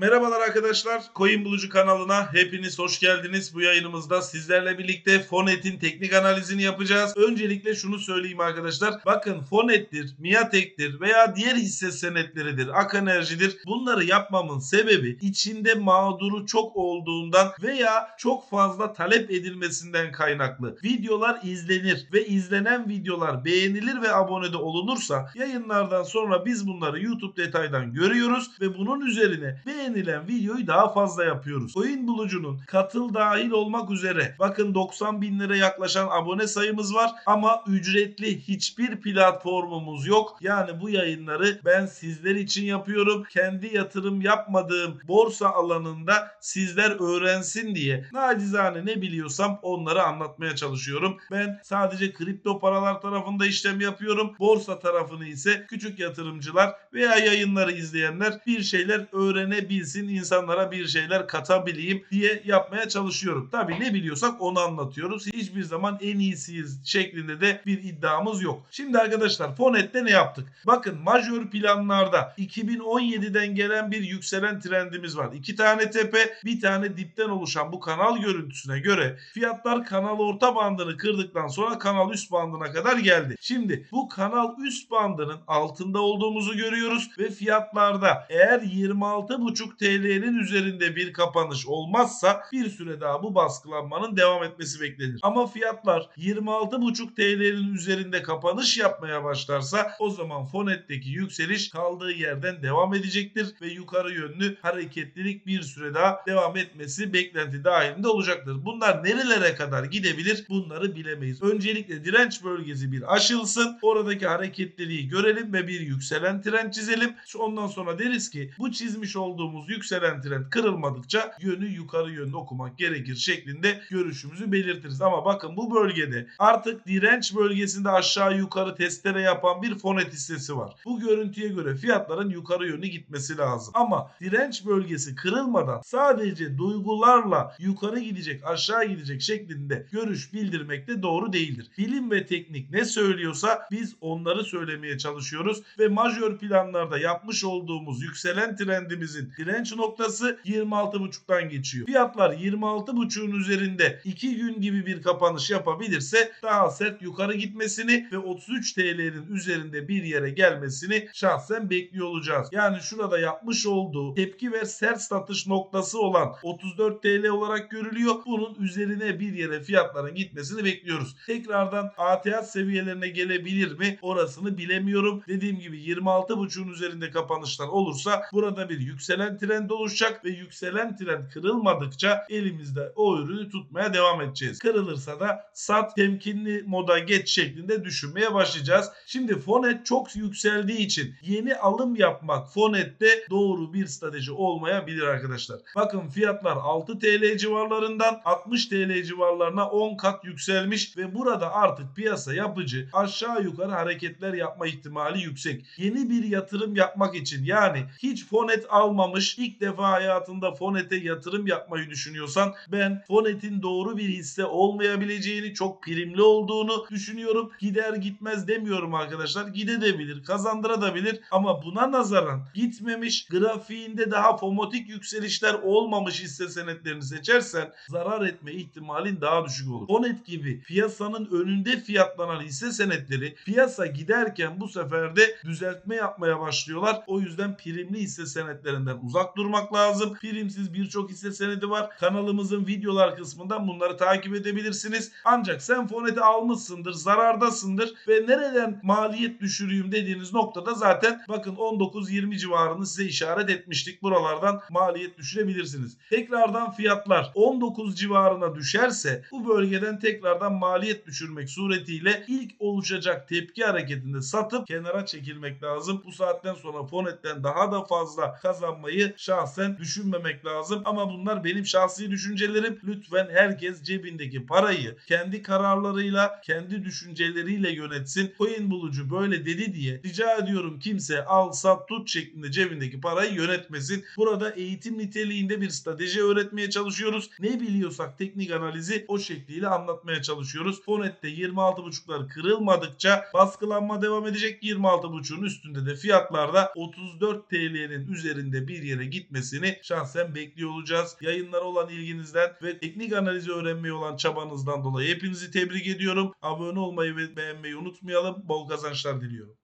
Merhabalar arkadaşlar. Coin Bulucu kanalına hepiniz hoş geldiniz. Bu yayınımızda sizlerle birlikte Fonet'in teknik analizini yapacağız. Öncelikle şunu söyleyeyim arkadaşlar. Bakın Fonet'tir, Miatek'tir veya diğer hisse senetleridir, Ak Enerji'dir. Bunları yapmamın sebebi içinde mağduru çok olduğundan veya çok fazla talep edilmesinden kaynaklı. Videolar izlenir ve izlenen videolar beğenilir ve abone de olunursa yayınlardan sonra biz bunları YouTube detaydan görüyoruz ve bunun üzerine beğenilen videoyu daha fazla yapıyoruz. Oyun bulucunun katıl dahil olmak üzere bakın 90 bin lira yaklaşan abone sayımız var ama ücretli hiçbir platformumuz yok. Yani bu yayınları ben sizler için yapıyorum. Kendi yatırım yapmadığım borsa alanında sizler öğrensin diye nacizane ne biliyorsam onları anlatmaya çalışıyorum. Ben sadece kripto paralar tarafında işlem yapıyorum. Borsa tarafını ise küçük yatırımcılar veya yayınları izleyenler bir şeyler öğrenebilsin, insanlara bir şeyler katabileyim diye yapmaya çalışıyorum. Tabii ne biliyorsak onu anlatıyoruz. Hiçbir zaman en iyisiyiz şeklinde de bir iddiamız yok. Şimdi arkadaşlar Fonet'te ne yaptık? Bakın majör planlarda 2017'den gelen bir yükselen trendimiz var. İki tane tepe, bir tane dipten oluşan bu kanal görüntüsüne göre fiyatlar kanal orta bandını kırdıktan sonra kanal üst bandına kadar geldi. Şimdi bu kanal üst bandının altında olduğumuzu görüyoruz ve fiyatlarda eğer 26,5 TL'nin üzerinde bir kapanış olmazsa bir süre daha bu baskılanmanın devam etmesi beklenir. Ama fiyatlar 26,5 TL'nin üzerinde kapanış yapmaya başlarsa o zaman Fonet'teki yükseliş kaldığı yerden devam edecektir ve yukarı yönlü hareketlilik bir süre daha devam etmesi beklenti dahilinde olacaktır. Bunlar nerelere kadar gidebilir bunları bilemeyiz. Öncelikle direnç bölgesi bir aşılsın. Oradaki hareketliliği görelim ve bir yükselen trend çizelim. Ondan sonra deriz ki bu çizmiş olduğumuz yükselen trend kırılmadıkça yönü yukarı yönde okumak gerekir şeklinde görüşümüzü belirtiriz. Ama bakın bu bölgede artık direnç bölgesinde aşağı yukarı testere yapan bir fonet hissesi var. Bu görüntüye göre fiyatların yukarı yönü gitmesi lazım. Ama direnç bölgesi kırılmadan sadece duygularla yukarı gidecek aşağı gidecek şeklinde görüş bildirmek de doğru değildir. Bilim ve teknik ne söylüyorsa biz onları söylemeye çalışıyoruz ve majör planlarda yapmış olduğumuz yükselen trendimizin direnç noktası 26.5'tan geçiyor. Fiyatlar 26.5'un üzerinde 2 gün gibi bir kapanış yapabilirse daha sert yukarı gitmesini ve 33 TL'nin üzerinde bir yere gelmesini şahsen bekliyor olacağız. Yani şurada yapmış olduğu tepki ve sert satış noktası olan 34 TL olarak görülüyor. Bunun üzerine bir yere fiyatların gitmesini bekliyoruz. Tekrardan ATH seviyelerine gelebilir mi? Orasını bilemiyorum. Dediğim gibi 26.5'un üzerinde kapanışlar olursa burada bir yükselen trend oluşacak ve yükselen trend kırılmadıkça elimizde o ürünü tutmaya devam edeceğiz. Kırılırsa da sat temkinli moda geç şeklinde düşünmeye başlayacağız. Şimdi Fonet çok yükseldiği için yeni alım yapmak Fonet'te doğru bir strateji olmayabilir arkadaşlar. Bakın fiyatlar 6 TL civarlarından 60 TL civarlarına 10 kat yükselmiş ve burada artık piyasa yapıcı aşağı yukarı hareketler yapma ihtimali yüksek. Yeni bir yatırım yapmak için yani hiç Fonet almamış ilk defa hayatında Fonet'e yatırım yapmayı düşünüyorsan ben Fonet'in doğru bir hisse olmayabileceğini çok primli olduğunu düşünüyorum. Gider gitmez demiyorum arkadaşlar. Gidebilir, kazandırabilir ama buna nazaran gitmemiş grafiğinde daha fomotik yükselişler olmamış hisse senetlerini seçersen zarar etme ihtimalin daha düşük olur. Fonet gibi piyasanın önünde fiyatlanan hisse senetleri piyasa giderken bu sefer de düzeltme yapmaya başlıyorlar. O yüzden primli hisse senetlerinden uzak durmak lazım. Primsiz birçok hisse senedi var. Kanalımızın videolar kısmından bunları takip edebilirsiniz. Ancak sen foneti almışsındır, zarardasındır ve nereden maliyet düşüreyim dediğiniz noktada zaten bakın 19-20 civarını size işaret etmiştik. Buralardan maliyet düşürebilirsiniz. Tekrardan fiyatlar 19 civarına düşerse bu bölgeden tekrardan maliyet düşürmek suretiyle ilk oluşacak tepki hareketinde satıp kenara çekilmek lazım. Bu saatten sonra fonetten daha da fazla kazanmayı şahsen düşünmemek lazım. Ama bunlar benim şahsi düşüncelerim. Lütfen herkes cebindeki parayı kendi kararlarıyla, kendi düşünceleriyle yönetsin. Coin bulucu böyle dedi diye rica ediyorum kimse al sat tut şeklinde cebindeki parayı yönetmesin. Burada eğitim niteliğinde bir strateji öğretmeye çalışıyoruz. Ne biliyorsak teknik analizi o şekliyle anlatmaya çalışıyoruz. Fonet'te 26.5'lar kırılmadıkça baskılanma devam edecek. 26.5'un üstünde de fiyatlarda 34 TL'nin üzerinde bir yere gitmesini şahsen bekliyor olacağız. Yayınlara olan ilginizden ve teknik analizi öğrenmeye olan çabanızdan dolayı hepinizi tebrik ediyorum. Abone olmayı ve beğenmeyi unutmayalım. Bol kazançlar diliyorum.